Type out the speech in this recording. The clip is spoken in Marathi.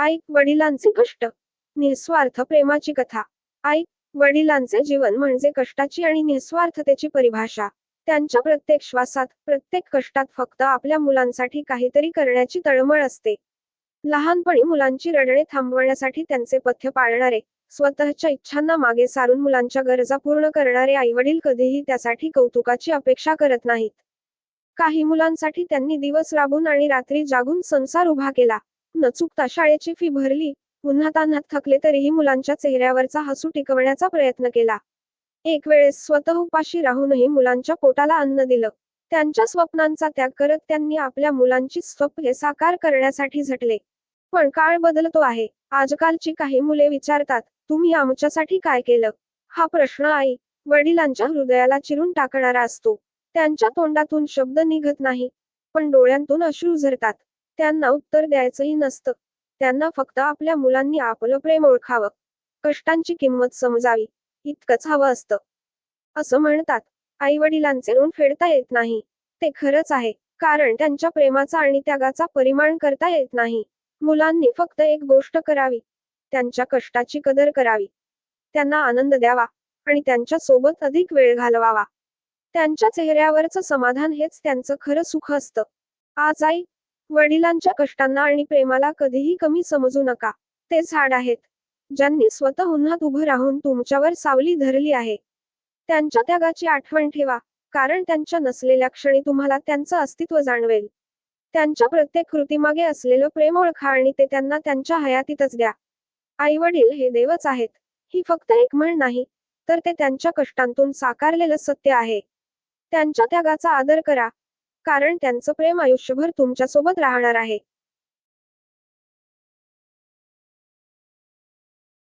आई वडिलांचे कष्ट. निस्वार्थ प्रेमाची कथा. आई वडिलांचे जीवन म्हणजे कष्टाची आणि निस्वार्थतेची परिभाषा. त्यांच्या प्रत्येक श्वासात प्रत्येक कष्टात फक्त आपल्या मुलांसाठी काहीतरी करण्याची तळमळ असते. लहानपणी मुलांची रडणे थांबवण्यासाठी त्यांचे पथ्य पाळणारे स्वतःच्या इच्छांना मागे सारून मुलांच्या गरजा पूर्ण करणारे आईवडील कधीही त्यासाठी कौतुकाची अपेक्षा करत नाहीत. काही मुलांसाठी त्यांनी दिवस राबून आणि रात्री जागून संसार उभा केला. न चुकता शाळेची फी भरली उन्हातान्हात थकले तरीही मुलांच्या चेहऱ्यावरचा हसू टिकवण्याचा प्रयत्न केला. एक वेळेस स्वतः उपाशी राहूनही मुलांच्या पोटाला अन्न दिलं. त्यांच्या स्वप्नांचा त्याग करत त्यांनी आपल्या मुलांची स्वप्ने साकार करण्यासाठी झटले. पण काळ बदलतो आहे. आजकालची काही मुले विचारतात तुम्ही आमच्यासाठी काय केलं? हा प्रश्न आई वडिलांच्या हृदयाला चिरून टाकणारा असतो. त्यांच्या तोंडातून शब्द निघत नाही पण डोळ्यांतून अश्रू झरतात. त्यांना उत्तर द्यायचंही नसतं. त्यांना फक्त आपल्या मुलांनी आपलं प्रेम ओळखावं. कष्टांची किंमत समजावी. इतकंच हवं असतं. असं म्हणतात. आई वडिलांचे ऋण फेडता येत नाही. ते खरंच आहे. कारण त्यांच्या प्रेमाचा आणि त्यागाचा परिमाण करता येत नाही. मुलांनी फक्त एक गोष्ट करावी. त्यांच्या कष्टाची कदर करावी. त्यांना आनंद द्यावा आणि त्यांच्यासोबत अधिक वेळ घालवावा. त्यांच्या चेहऱ्यावरचं समाधान हेच त्यांचं खरं सुख असतं. आज आई वडिलांच्या कष्टांना आणि प्रेमाला कधीही कमी समजू नका. ते झाड आहेत. ज्यांनी स्वतः उन्हात उभं राहून तुमच्यावर सावली धरली आहे. त्यांच्या त्यागाची आठवण ठेवा कारण त्यांच्या नसलेल्या क्षणी तुम्हाला त्यांचं अस्तित्व जाणवेल. त्यांच्या प्रत्येक कृतीमागे असलेलं प्रेम ओळखा आणि ते त्यांना त्यांच्या हयातीतच द्या. आई वडील हे देवच आहेत. ही फक्त एक म्हण नाही तर ते त्यांच्या कष्टांतून साकारलेलं सत्य आहे. त्यांच्या त्यागाचा आदर करा कारण त्यांचं प्रेम आयुष्यभर तुमच्यासोबत राहणार आहे.